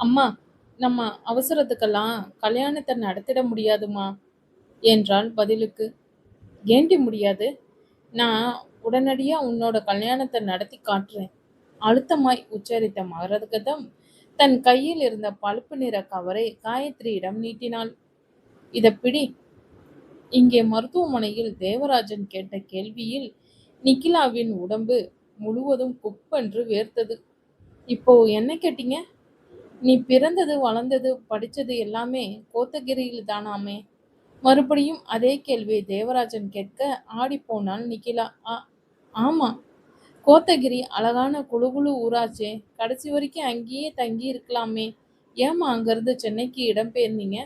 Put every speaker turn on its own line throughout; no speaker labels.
அம்மா நம்ம அவசரத்துக்கெல்லாம் கல்யாணத்தை நடத்திட முடியாதுமா? என்றாள் பதிலுக்கு. ஏண்டி முடியாது? நான் உடனடியாக உன்னோட கல்யாணத்தை நடத்தி காட்டுறேன். அழுத்தமாய் உச்சரித்த மகரதகதம் தன் கையில் இருந்த பழுப்பு நிற கவரை காயத்ரியிடம் நீட்டினாள். இதை பிடி. இங்கே மருத்துவமனையில் தேவராஜன் கேட்ட கேள்வியில் நிக்கிலாவின் உடம்பு முழுவதும் குப்பென்று வேர்த்தது. இப்போ என்ன கேட்டீங்க? நீ பிறந்தது வளர்ந்தது படித்தது எல்லாமே கோத்தகிரியில் தானாமே. மறுபடியும் அதே கேள்வியை தேவராஜன் கேட்க ஆடிப்போனாள் நிக்கிலா ஆ ஆமா. கோத்தகிரி அழகான குழுகுழு ஊராச்சே. கடைசி வரைக்கும் அங்கேயே தங்கி இருக்கலாமே. ஏமா அங்கிருந்து சென்னைக்கு இடம்பெயர்ந்தீங்க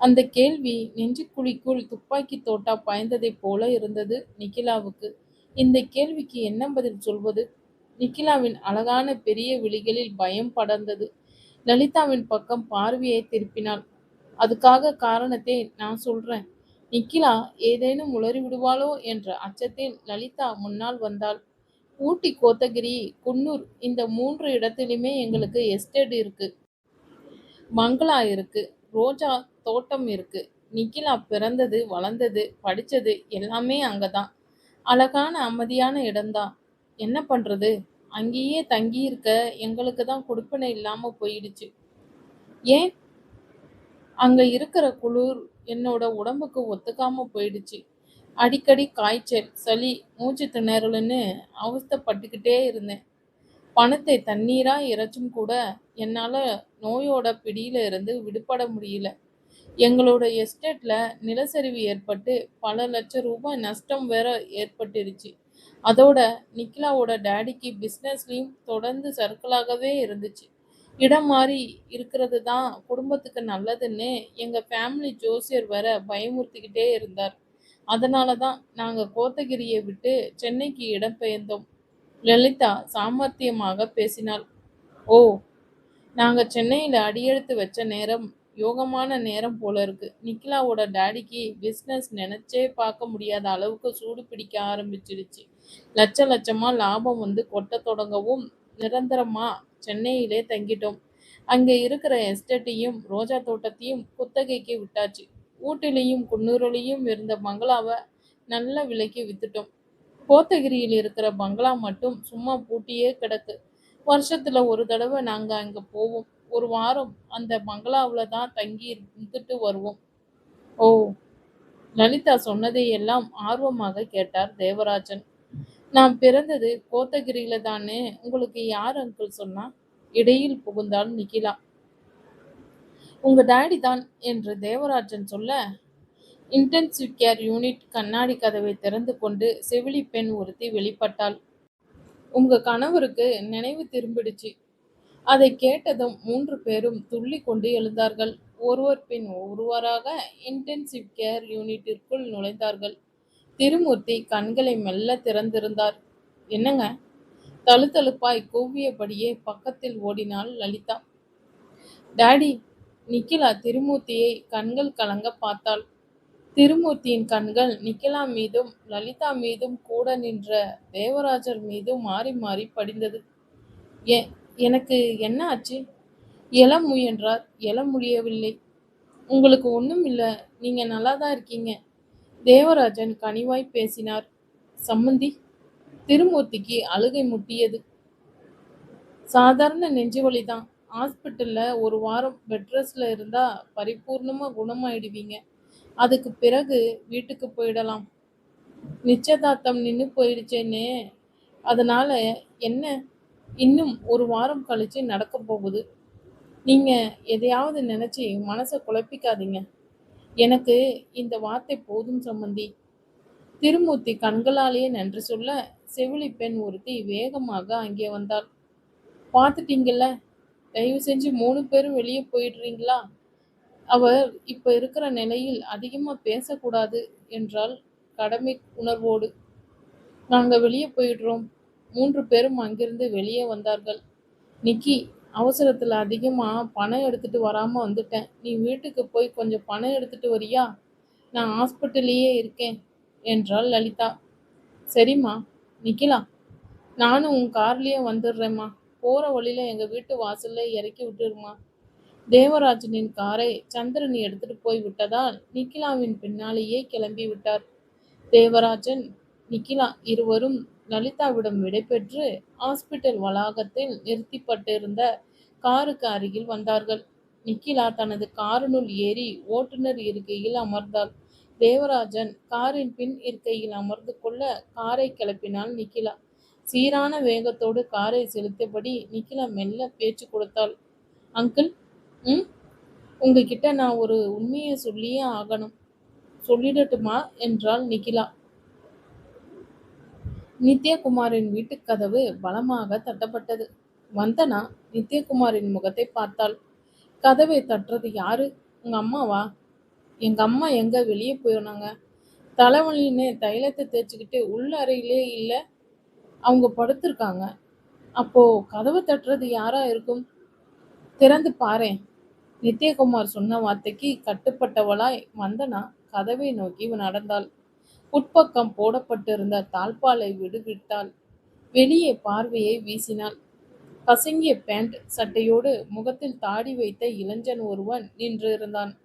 அந்த கேள்வி நெஞ்சுக்குழிக்குள் துப்பாக்கி தோட்டா பாய்ந்ததைப் போல இருந்தது நிக்கிலாவுக்கு இந்த கேள்விக்கு என்ன பதில் சொல்வது? நிக்கிலாவின் அழகான பெரிய விழிகளில் பயம் படர்ந்தது. லலிதாவின் பக்கம் பார்வையை திருப்பினாள். அதுக்காக காரணத்தை நான் சொல்றேன். நிக்கிலா ஏதேனும் உளறி விடுவாளோ என்ற அச்சத்தில் லலிதா முன்னால் வந்தாள். ஊட்டி கோத்தகிரி குன்னூர் இந்த மூன்று இடத்திலுமே எங்களுக்கு எஸ்டேட் இருக்கு. மங்களா இருக்கு. ரோஜா தோட்டம் இருக்கு. நிக்கிலா பிறந்தது வளர்ந்தது படித்தது எல்லாமே அங்கதான். அழகான அமைதியான இடம்தான். என்ன பண்றது? அங்கேயே தங்கியிருக்க எங்களுக்கு தான் கொடுப்பனை இல்லாம போயிடுச்சு. ஏன்? அங்க இருக்கிற குளிர் என்னோட உடம்புக்கு ஒத்துக்காம போயிடுச்சு. அடிக்கடி காய்ச்சல் சளி மூச்சு திணறலுன்னு அவஸ்தைப்பட்டுக்கிட்டே இருந்தேன். பணத்தை தண்ணீரா இறைச்சும் கூட என்னால நோயோட பிடியில இருந்து விடுபட முடியல. எங்களோட எஸ்டேட்ல நிலச்சரிவு ஏற்பட்டு பல லட்சம் ரூபாய் நஷ்டம் வேற ஏற்பட்டுருச்சு. அதோட நிக்கிலாவோட டேடிக்கு பிஸ்னஸ்லேயும் தொடர்ந்து சர்க்கிளாகவே இருந்துச்சு. இடம் மாறி இருக்கிறது தான் குடும்பத்துக்கு நல்லதுன்னு எங்கள் ஃபேமிலி ஜோசியர் வர பயமுறுத்திக்கிட்டே இருந்தார். அதனால தான் நாங்கள் கோத்தகிரியை விட்டு சென்னைக்கு இடம்பெயர்ந்தோம் லலிதா சாமர்த்தியமாக பேசினாள். ஓ நாங்கள் சென்னையில் அடியெடுத்து வச்ச நேரம் யோகமான நேரம் போல இருக்கு. நிக்கிலாவோட டேடிக்கு பிஸ்னஸ் நினைச்சே பார்க்க முடியாத அளவுக்கு சூடு பிடிக்க ஆரம்பிச்சிடுச்சு. லட்ச லட்சமா லாபம் வந்து கொட்ட தொடங்கவும் நிரந்தரமா சென்னையிலே தங்கிட்டோம். அங்க இருக்கிற எஸ்டேட்டையும் ரோஜா தோட்டத்தையும் குத்தகைக்கு விட்டாச்சு. ஊட்டிலையும் குன்னூரிலையும் இருந்த பங்களாவை நல்ல விலைக்கு வித்துட்டோம். கோத்தகிரியில் இருக்கிற பங்களா மட்டும் சும்மா பூட்டியே கிடக்கு. வருஷத்துல ஒரு தடவை நாங்க அங்க போவோம். ஒரு வாரம் அந்த பங்களாவுல தான் தங்கி இருந்துட்டு வருவோம். ஓ லலிதா சொன்னதை எல்லாம் ஆர்வமாக கேட்டார் தேவராஜன். நான் பிறந்தது கோத்தகிரியில தானே உங்களுக்கு யார் அங்கிள் சொன்னா? இடையில் புகுந்தாள் நிக்கிலா உங்க டாடி தான் என்று தேவராஜன் சொல்ல இன்டென்சிவ் கேர் யூனிட் கண்ணாடி கதவை திறந்து கொண்டு செவிலி பெண் ஒருத்தி வெளிப்பட்டாள். உங்க கணவருக்கு நினைவு திரும்பிடுச்சு. அதை கேட்டதும் மூன்று பேரும் துள்ளி கொண்டு எழுந்தார்கள். ஒருவர் பின் ஒருவராக இன்டென்சிவ் கேர் யூனிட்டிற்குள் நுழைந்தார்கள். திருமூர்த்தி கண்களை மெல்ல திறந்திருந்தார். என்னங்க? தழுத்தழுப்பாய் கூவியபடியே பக்கத்தில் ஓடினாள் லலிதா. டாடி நிக்கிலா திருமூர்த்தியை கண்கள் கலங்க பார்த்தாள். திருமூர்த்தியின் கண்கள் நிக்கிலா மீதும் லலிதா மீதும் கூட நின்ற தேவராஜர் மீதும் மாறி மாறி படிந்தது. ஏ எனக்கு என்ன ஆச்சு? எழ முயன்றார். எழ முடியவில்லை. உங்களுக்கு ஒன்றும் இல்லை. நீங்கள் நல்லா தான் இருக்கீங்க. தேவராஜன் கனிவாய் பேசினார். சம்மந்தி திருமூர்த்திக்கு அழுகை முட்டியது. சாதாரண நெஞ்சுவலி தான் ஹாஸ்பிட்டல்ல ஒரு வாரம் பெட் ரெஸ்ட்ல இருந்தா பரிபூர்ணமா குணமாயிடுவீங்க. அதுக்கு பிறகு வீட்டுக்கு போயிடலாம். நிச்சயதார்த்தம் நின்று போயிடுச்சேன்னே அதனால என்ன? இன்னும் ஒரு வாரம் கழிச்சு நடக்க போகுது. நீங்க எதையாவது நினைச்சு மனசை குழப்பிக்காதீங்க. எனக்கு இந்த வார்த்தை போதும் சம்மந்தி திருமூர்த்தி கண்களாலேயே நன்றி சொல்ல செவிலி பெண் ஒருத்தி வேகமாக அங்கே வந்தாள். பார்த்துட்டீங்கல்ல? தயவு செஞ்சு மூணு பேரும் வெளியே போயிடுறீங்களா? அவர் இப்ப இருக்கிற நிலையில் அதிகமா பேசக்கூடாது என்றால் கடமை உணர்வோடு. நாங்கள் வெளியே போயிடுறோம். மூன்று பேரும் அங்கிருந்து வெளியே வந்தார்கள். நிக்கி அவசரத்தில் அதிகமாக பணம் எடுத்துகிட்டு வராமல் வந்துட்டேன். நீ வீட்டுக்கு போய் கொஞ்சம் பணம் எடுத்துகிட்டு வரியா? நான் ஹாஸ்பிட்டல்லையே இருக்கேன் என்றாள் லலிதா. சரிம்மா நிக்கிலா. நானும் உன் கார்லேயே வந்துடுறேம்மா. போகிற வழியில் எங்கள் வீட்டு வாசலில் இறக்கி விட்டுருமா? தேவராஜனின் காரை சந்திரன் எடுத்துட்டு போய் விட்டதால் நிக்கிலாவின் பின்னாலேயே கிளம்பி விட்டார். தேவராஜன் நிக்கிலா இருவரும் லலிதாவிடம் விடைபெற்று ஹாஸ்பிட்டல் வளாகத்தில் நிறுத்திப்பட்டிருந்த காருக்கு அருகில் வந்தார்கள். நிக்கிலா தனது காரினுள் ஏறி ஓட்டுநர் இருக்கையில் அமர்ந்தாள். தேவராஜன் காரின் பின் இருக்கையில் அமர்ந்து கொள்ள காரை கிளப்பினாள் நிக்கிலா. சீரான வேகத்தோடு காரை செலுத்தியபடி நிக்கிலா மெல்ல பேச்சு கொடுத்தாள். அங்கிள் ம்? உங்ககிட்ட நான் ஒரு உண்மையை சொல்லியே ஆகணும். சொல்லிடட்டுமா? என்றாள் நிக்கிலா. நித்யகுமாரின் வீட்டுக் கதவு பலமாக தட்டப்பட்டது. வந்தனா நித்யகுமாரின் முகத்தை பார்த்தாள். கதவை தட்டுறது யாரு? உங்க அம்மாவா? எங்க அம்மா எங்க? வெளியே போயிருந்தாங்க தலைவலின்னு தைலத்தை தேய்ச்சிக்கிட்டு உள்ள அறையிலே இல்லை அவங்க படுத்திருக்காங்க. அப்போ கதவை தட்டுறது யாரா இருக்கும்? திறந்து பாரேன் நித்யகுமார் சொன்ன வார்த்தைக்கு கட்டுப்பட்டவளாய் வந்தனா கதவை நோக்கி நடந்தாள். உட்பக்கம் போடப்பட்டிருந்த தாழ்பாலை விடுவிட்டாள் வெளியே பார்வையை வீசினாள். கசங்கிய பேண்ட் சட்டையோடு முகத்தில் தாடி வைத்த இளைஞன் ஒருவன் நின்றிருந்தான்.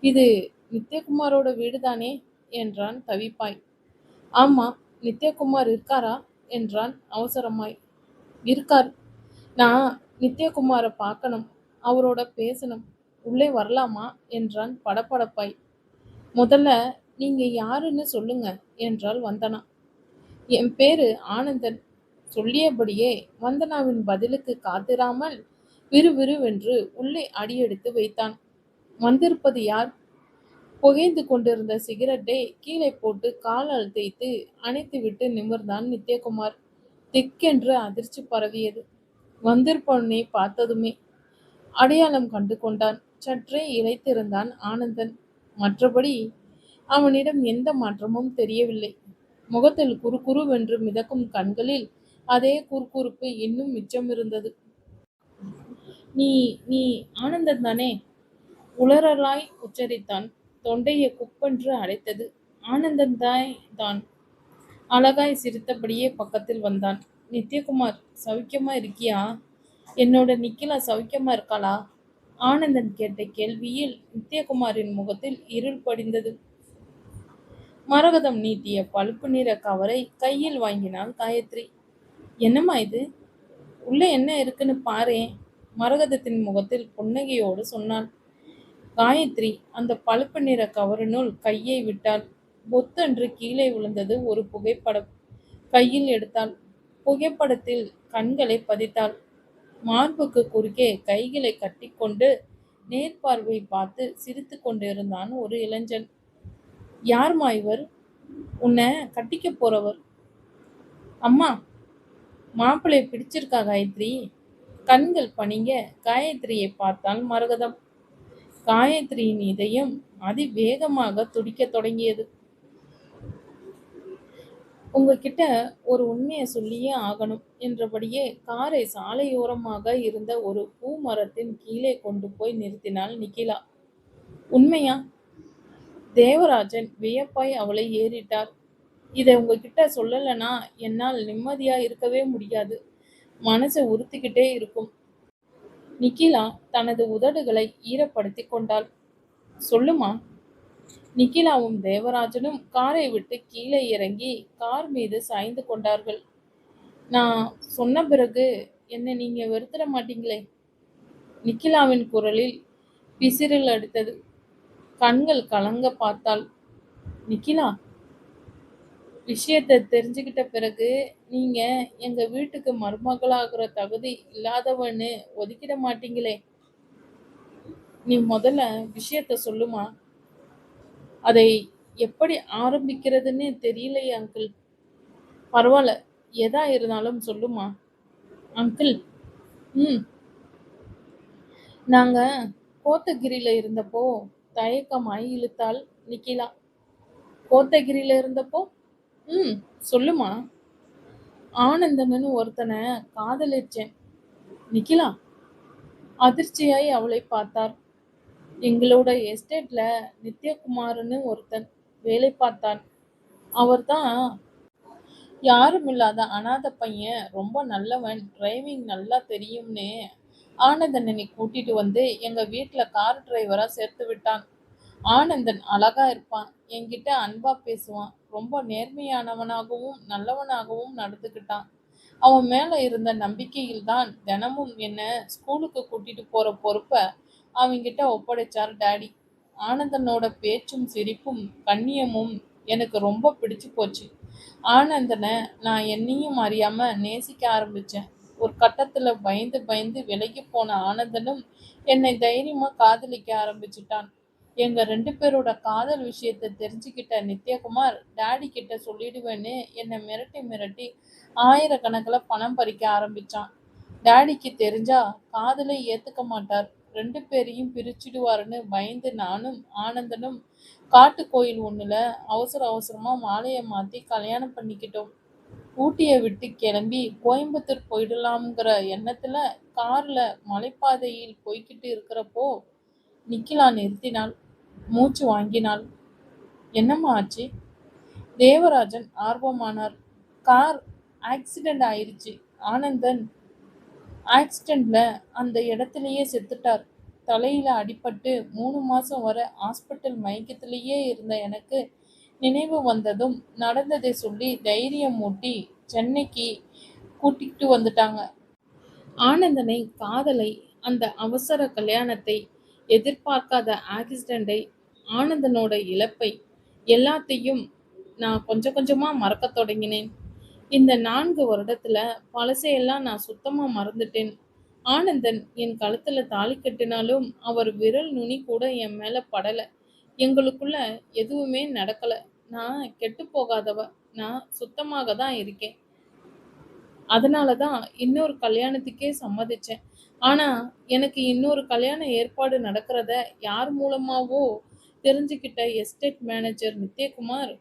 இது நித்யகுமாரோட வீடுதானே? என்றான் தவிப்பாய். ஆமா நித்யகுமார் இருக்காரா? என்றான் அவசரமாய். இருக்கார். நான் நித்யகுமாரை பார்க்கணும். அவரோட பேசணும். உள்ளே வரலாமா? என்றான் படபடப்பாய். முதல்ல நீங்க யாருன்னு சொல்லுங்க என்றாள் வந்தனா. என் பேரு ஆனந்தன். சொல்லியபடியே வந்தனாவின் பதிலுக்கு காத்திராமல் விறுவிறுவென்று உள்ளே அடியெடுத்து வைத்தான். வந்திருப்பது யார்? புகைந்து கொண்டிருந்த சிகரெட்டை கீழே போட்டு காலால் தேய்த்து அணைத்துவிட்டு நிமிர்ந்தான் நித்யகுமார். திக்கென்று அதிர்ச்சி பரவியது. வந்திருப்பவனை பார்த்ததுமே அடையாளம் கண்டு கொண்டான். சற்றே இழைத்திருந்தான் ஆனந்தன். மற்றபடி அவனிடம் எந்த மாற்றமும் தெரியவில்லை. முகத்தில் குறுகுறுவென்று மிதக்கும் கண்களில் அதே குறுகுறுப்பு இன்னும் மிச்சம் இருந்தது நீ நீ ஆனந்தன் தானே? உளறலாய் உச்சரித்தான். தொண்டையை குப்பென்று அடைத்தது. ஆனந்தன் தாய் தான். அழகாய் சிரித்தபடியே பக்கத்தில் வந்தான். நித்யகுமார் சௌக்கியமா இருக்கியா? என்னோட நிக்கிலா சௌக்கியமா இருக்காளா? ஆனந்தன் கேட்ட கேள்வியில் நித்யகுமாரின் முகத்தில் இருள் படிந்தது. மரகதம் நீட்டிய பழுப்பு நிற கவரை கையில் வாங்கினாள் காயத்ரி. என்னம்மா இது? உள்ளே என்ன இருக்குன்னு பாரேன் மரகதத்தின் முகத்தில் புன்னகையோடு சொன்னாள். காயத்ரி அந்த பழுப்பு நிற கவரினுள் கையை விட்டாள். பொத்தன்று கீழே விழுந்தது ஒரு புகைப்படம் கையில் எடுத்தாள். புகைப்படத்தில் கண்களை பதித்தாள். மார்புக்கு குறுக்கே கைகளை கட்டிக்கொண்டு நேர்பார்வை பார்த்து சிரித்து கொண்டிருந்தான் ஒரு இளைஞன். யார்மா இவர்? உன்னை கட்டிக்க போறவர். அம்மா மாப்பிள்ளை பிடிச்சிருக்கா காயத்ரி? கண்கள் பணிங்க காயத்ரியை பார்த்தால் மரகதம். காயத்ரியின் இதயம் அதிவேகமாக துடிக்கத் தொடங்கியது. உங்ககிட்ட ஒரு உண்மையை சொல்லியே ஆகணும் என்றபடியே காரை சாலையோரமாக இருந்த ஒரு பூ மரத்தின் கீழே கொண்டு போய் நிறுத்தினாள் நிக்கிலா உண்மையா? தேவராஜன் வியப்பாய் அவளை ஏறிட்டார். இதை உங்ககிட்ட சொல்லலைன்னா என்னால் நிம்மதியா இருக்கவே முடியாது. மனசை உறுத்திக்கிட்டே இருக்கும். நிக்கிலா தனது உதடுகளை ஈரப்படுத்தி கொண்டாள். சொல்லுமா? நிக்கிலாவும் தேவராஜனும் காரை விட்டு கீழே இறங்கி கார் மீது சாய்ந்து கொண்டார்கள். நான் சொன்ன பிறகு என்னை நீங்க வெறுத்துட மாட்டீங்களே? நிக்கிலாவின் குரலில் பிசிறில் அடித்தது. கண்கள் கலங்க பார்த்தாள். நிக்கிலா விஷயத்தை தெரிஞ்சுக்கிட்ட பிறகு நீங்க எங்க வீட்டுக்கு மருமகளாகிற தகுதி இல்லாதவன்னு ஒதுக்கிட மாட்டீங்களே? நீ முதல்ல விஷயத்த சொல்லுமா? அதை எப்படி ஆரம்பிக்கிறதுன்னு தெரியலையே அங்கிள். பரவாயில்ல எதா இருந்தாலும் சொல்லுமா அங்கிள்? ம். நாங்க கோத்தகிரியில இருந்தப்போ தயக்கமாய் இழுத்தாள் நிக்கிலா கோத்தகிரியில இருந்தப்போ ம் சொல்லுமா? ஆனந்தம்னு ஒருத்தனை காதலிச்சேன். நிக்கிலா அதிர்ச்சியாய் அவளை பார்த்தார். எங்களோட எஸ்டேட்ல நித்யகுமார்னு ஒருத்தன் வேலை பார்த்தான் அவர்தான் யாரும் இல்லாத அனாத பையன் ரொம்ப நல்லவன் டிரைவிங் நல்லா தெரியும்னு ஆனந்தன் கூட்டிட்டு வந்து எங்க வீட்டுல கார் டிரைவரா சேர்த்து விட்டான். ஆனந்தன் அழகா இருப்பான். என்கிட்ட அன்பா பேசுவான். ரொம்ப நேர்மையானவனாகவும் நல்லவனாகவும் நடந்துக்கிட்டான். அவன் மேல இருந்த நம்பிக்கையில் தான் தினமும் என்ன ஸ்கூலுக்கு கூட்டிட்டு போற பொறுப்பை அவங்கிட்ட ஒப்படைச்சார் டாடி ஆனந்தனோட பேச்சும் சிரிப்பும் கண்ணியமும் எனக்கு ரொம்ப பிடிச்சு போச்சு. ஆனந்தனை நான் என்னையும் அறியாம நேசிக்க ஆரம்பிச்சேன். ஒரு கட்டத்துல பயந்து பயந்து விலகி போன ஆனந்தனும் என்னை தைரியமா காதலிக்க ஆரம்பிச்சிட்டான். எங்க ரெண்டு பேரோட காதல் விஷயத்தை தெரிஞ்சுக்கிட்ட நித்யகுமார் டேடி கிட்ட சொல்லிடுவேன்னு என்னை மிரட்டி மிரட்டி ஆயிரக்கணக்கில் பணம் பறிக்க ஆரம்பிச்சான். டேடிக்கு தெரிஞ்சா காதலை ஏத்துக்க மாட்டார். ரெண்டு பேரையும் பிரிச்சிடுவாருன்னு பயந்து நானும் ஆனந்தனும் காட்டு கோயில் ஒண்ணுல அவசர அவசரமா மாலையை மாத்தி கல்யாணம் பண்ணிக்கிட்டோம். ஊட்டியை விட்டு கிளம்பி கோயம்புத்தூர் போயிடலாம்ங்கிற எண்ணத்துல கார்ல மலைப்பாதையில் போய்கிட்டு இருக்கிறப்போ நிக்கிலா நிறுத்தினாள். மூச்சு வாங்கினாள். என்னம்மா ஆச்சு? தேவராஜன் ஆர்வமானார். கார் ஆக்சிடென்ட் ஆயிடுச்சு ஆனந்தன் ஆக்சிடென்ட்ல அந்த இடத்துலயே செத்துட்டார். தலையில அடிபட்டு மூணு மாசம் வர ஹாஸ்பிட்டல் மயக்கத்திலேயே இருந்த எனக்கு நினைவு வந்ததும் நடந்ததை சொல்லி தைரியம் மூட்டி சென்னைக்கு கூட்டிகிட்டு வந்துட்டாங்க. ஆனந்தனை காதலை அந்த அவசர கல்யாணத்தை எதிர்பார்க்காத ஆக்சிடெண்ட்டை ஆனந்தனோட இழப்பை எல்லாத்தையும் நான் கொஞ்சம் கொஞ்சமா மறக்க தொடங்கினேன். இந்த நான்கு வருடத்துல பழசையெல்லாம் நான் சுத்தமா மறந்துட்டேன். ஆனந்தன் என் கழுத்துல தாலி கட்டினாலும் அவர் விரல் நுனி கூட என் மேல படல. எங்களுக்குள்ள எதுவுமே நடக்கல. நான் கெட்டு போகாதவ நான் சுத்தமாக தான் இருக்கேன். அதனால தான் இன்னொரு கல்யாணத்துக்கே சம்மதிச்சேன். ஆனா எனக்கு இன்னொரு கல்யாண ஏற்பாடு நடக்கிறத யார் மூலமாவோ தெரிஞ்சுக்கிட்ட எஸ்டேட் மேனேஜர் நித்யகுமார்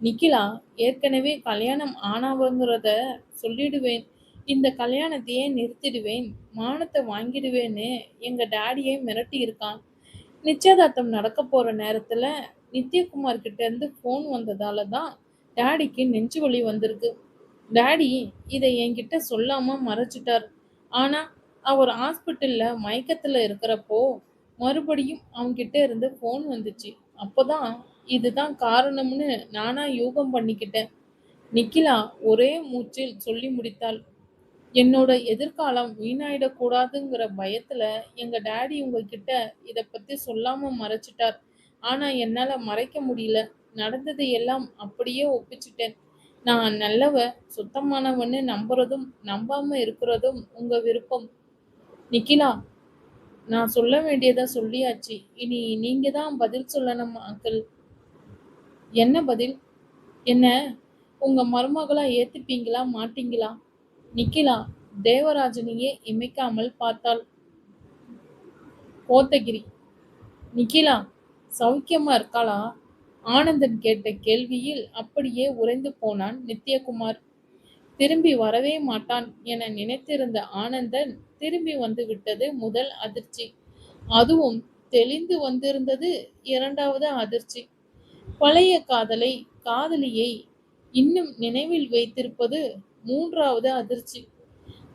நிக்கிலா ஏற்கனவே கல்யாணம் ஆனாவங்கிறத சொல்லிடுவேன். இந்த கல்யாணத்தையே நிறுத்திடுவேன். மானத்தை வாங்கிடுவேன்னு எங்க டாடியை மிரட்டி இருக்கான் நிச்சயதார்த்தம் நடக்க போகிற நேரத்தில் நித்யகுமார் கிட்டேருந்து ஃபோன் வந்ததால தான் டேடிக்கு நெஞ்சு வலி வந்திருக்கு. டேடி இதை என்கிட்ட சொல்லாமல் மறைச்சிட்டார். ஆனால் அவர் ஹாஸ்பிட்டலில் மயக்கத்தில் இருக்கிறப்போ மறுபடியும் அவங்கிட்ட இருந்து ஃபோன் வந்துச்சு. அப்போதான் இதுதான் காரணம்னு நானாக யூகம் பண்ணிக்கிட்டேன். நிக்கிலா ஒரே மூச்சில் சொல்லி முடித்தாள். என்னோட எதிர்காலம் வீணாயிடக்கூடாதுங்கிற பயத்துல எங்க டாடி உங்ககிட்ட இதை பத்தி சொல்லாம மறைச்சிட்டார். ஆனா என்னால மறைக்க முடியல. நடந்ததை எல்லாம் அப்படியே ஒப்பிச்சிட்டேன். நான் நல்லவ சுத்தமானவன்னு நம்புறதும் நம்பாம இருக்கிறதும் உங்க விருப்பம். நிக்கிலா நான் சொல்ல வேண்டியதை சொல்லியாச்சு. இனி நீங்க தான் பதில் சொல்லணும் அங்கிள். என்ன பதில்? என்ன? உங்க மருமகளா ஏத்துப்பீங்களா மாட்டீங்களா? நிக்கிலா தேவராஜனையே இமைக்காமல் பார்த்தாள் கோத்தகிரி. நிக்கிலா சௌக்கியமா இருக்காளா? ஆனந்தன் கேட்ட கேள்வியில் அப்படியே உறைந்து போனான் நித்யகுமார். திரும்பி வரவே மாட்டான் என நினைத்திருந்த ஆனந்தன் திரும்பி வந்து விட்டது முதல் அதிர்ச்சி. அதுவும் தெளிந்து வந்திருந்தது இரண்டாவது அதிர்ச்சி. பழைய காதலை காதலியை இன்னும் நினைவில் வைத்திருப்பது மூன்றாவது அதிர்ச்சி.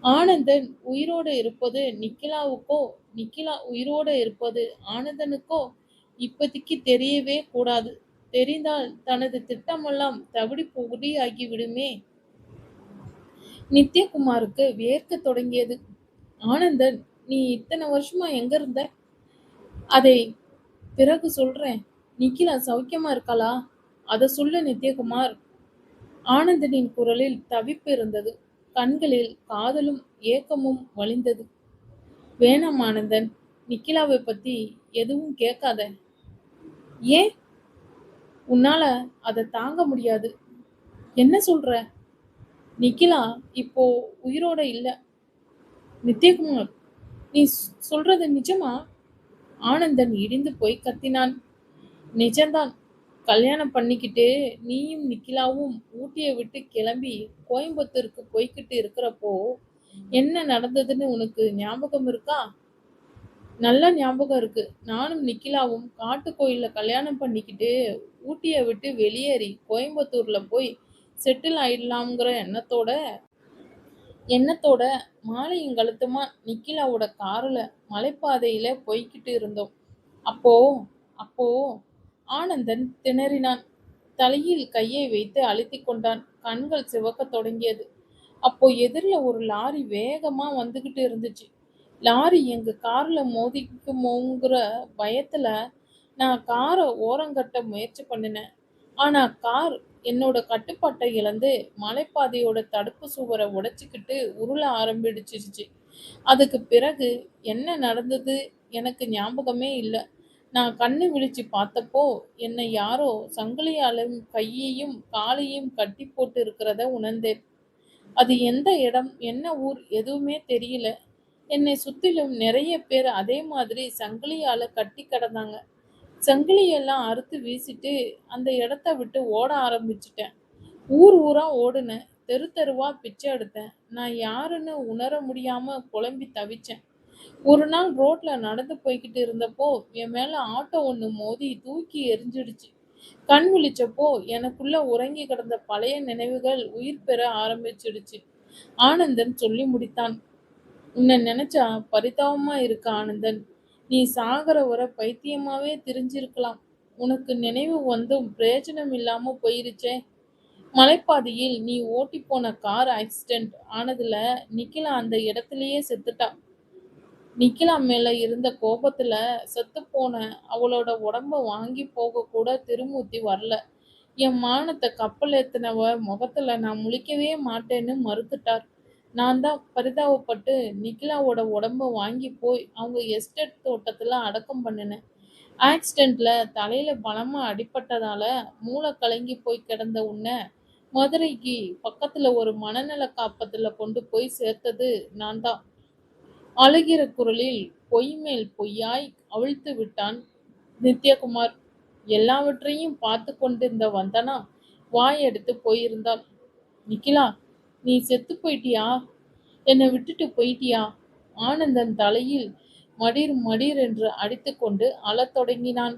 ஆனந்தன் உயிரோடு இருப்பது நிக்கிலாவுக்கோ நிக்கிலா உயிரோடு இருப்பது ஆனந்தனுக்கோ இப்போதைக்கு தெரியவே கூடாது. தெரிந்தால் தனது திட்டமெல்லாம் தவிடி புகுடி ஆகிவிடுமே. நித்யகுமாருக்கு வியர்க்க தொடங்கியது. ஆனந்தன் நீ இத்தனை வருஷமா எங்க இருந்த? அதை பிறகு சொல்றேன். நிக்கிலா சௌக்கியமா இருக்காளா? அதை சொல்லு நித்யகுமார். ஆனந்தனின் குரலில் தவிப்பு இருந்தது. கண்களில் காதலும் ஏக்கமும் வழிந்தது. வேணாம் ஆனந்தன் நிக்கிலாவை பத்தி எதுவும் கேட்காத. ஏன்? உன்னால அதை தாங்க முடியாது. என்ன சொல்ற? நிக்கிலா இப்போ உயிரோட இல்ல. நித்யகுமார் நீ சொல்றது நிஜமா? ஆனந்தன் இடிந்து போய் கத்தினான். நிஜம்தான். கல்யாணம் பண்ணிக்கிட்டு நீயும் நிக்கிலாவும் ஊட்டியை விட்டு கிளம்பி கோயம்புத்தூருக்கு போய்கிட்டு இருக்கிறப்போ என்ன நடந்ததுன்னு உனக்கு ஞாபகம் இருக்கா? நல்ல ஞாபகம் இருக்கு. நானும் நிக்கிலாவும் காட்டு கோயிலில் கல்யாணம் பண்ணிக்கிட்டு ஊட்டியை விட்டு வெளியேறி கோயம்புத்தூரில் போய் செட்டில் ஆயிடலாம்ங்கிற எண்ணத்தோட எண்ணத்தோட மாலையும் கழுத்துமா நிக்கிலாவோட காரில் மலைப்பாதையில் போய்கிட்டு இருந்தோம். அப்போ அப்போ ஆனந்தன் திணறினான். தலையில் கையை வைத்து அழுத்திக் கொண்டான். கண்கள் சிவக்கத் தொடங்கியது. அப்போ எதிரில் ஒரு லாரி வேகமா வந்துகிட்டு இருந்துச்சு. லாரி எங்க கார்ல மோதிக்குமோங்கிற பயத்துல நான் காரை ஓரங்கட்ட முயற்சி பண்ணினேன். ஆனா கார் என்னோட கட்டுப்பாட்டை இழந்து மலைப்பாதையோட தடுப்பு சுவரை உடைச்சிக்கிட்டு உருள ஆரம்பிடுச்சிருச்சு அதுக்கு பிறகு என்ன நடந்தது எனக்கு ஞாபகமே இல்லை. நான் கண்ணு விழிச்சு பார்த்தப்போ என்னை யாரோ சங்கிலியாலும் கையையும் காலையும் கட்டி போட்டு இருக்கிறத உணர்ந்தேன். அது எந்த இடம் என்ன ஊர் எதுவுமே தெரியல. என்னை சுத்திலும் நிறைய பேர் அதே மாதிரி சங்கிலியால கட்டி கிடந்தாங்க. சங்கிலியெல்லாம் அறுத்து வீசிட்டு அந்த இடத்த விட்டு ஓட ஆரம்பிச்சிட்டேன். ஊர் ஊரா ஓடுனேன். தெரு தெருவா பிச்சை எடுத்தேன். நான் யாருன்னு உணர முடியாம குழம்பி தவிச்சேன். ஒரு நாள் ரோட்ல நடந்து போய்கிட்டு இருந்தப்போ என் மேல ஆட்டோ ஒன்று மோதி தூக்கி எரிஞ்சிடுச்சு. கண் விழிச்சப்போ எனக்குள்ள உறங்கி கிடந்த பழைய நினைவுகள் உயிர் பெற ஆரம்பிச்சிடுச்சு. ஆனந்தன் சொல்லி முடித்தான். உன்னை நினைச்சா பரிதாபமா இருக்கு ஆனந்தன். நீ சாகர வர பைத்தியமாவே திரிஞ்சிருக்கலாம். உனக்கு நினைவு வந்தும் பிரயோஜனம் இல்லாம போயிருச்சே. மலைப்பாதையில் நீ ஓட்டி போன கார் ஆக்சிடென்ட் ஆனதுல நிக்கிலா அந்த இடத்துலயே செத்துட்டா. நிக்கிலா மேல இருந்த கோபத்துல செத்து போன அவளோட உடம்ப வாங்கி போக கூட திருமூர்த்தி வரல. என் மானத்தை கப்பல் ஏத்தினவ முகத்துல நான் முழிக்கவே மாட்டேன்னு மறுத்துட்டார். நான் தான் பரிதாபப்பட்டு நிக்கிலாவோட உடம்ப வாங்கி போய் அவங்க எஸ்டேட் தோட்டத்துல அடக்கம் பண்ணினேன். ஆக்சிடென்ட்ல தலையில பலமா அடிபட்டதால மூளை கலங்கி போய் கிடந்த உன்னை மதுரைக்கு பக்கத்துல ஒரு மனநல காப்பத்துல கொண்டு போய் சேர்த்தது நான் தான். அழுகிற குரலில் பொய் மேல் பொய்யாய் அவிழ்த்து விட்டான் நித்யகுமார். எல்லாவற்றையும் பார்த்து கொண்டிருந்த வந்தனா வாய் எடுத்து போயிருந்தாள். நிக்கிலா நீ செத்து போயிட்டியா? என்னை விட்டுட்டு போயிட்டியா? ஆனந்தன் தலையில் மடிர் மடிர் என்று அடித்துக்கொண்டு அழத் தொடங்கினான்.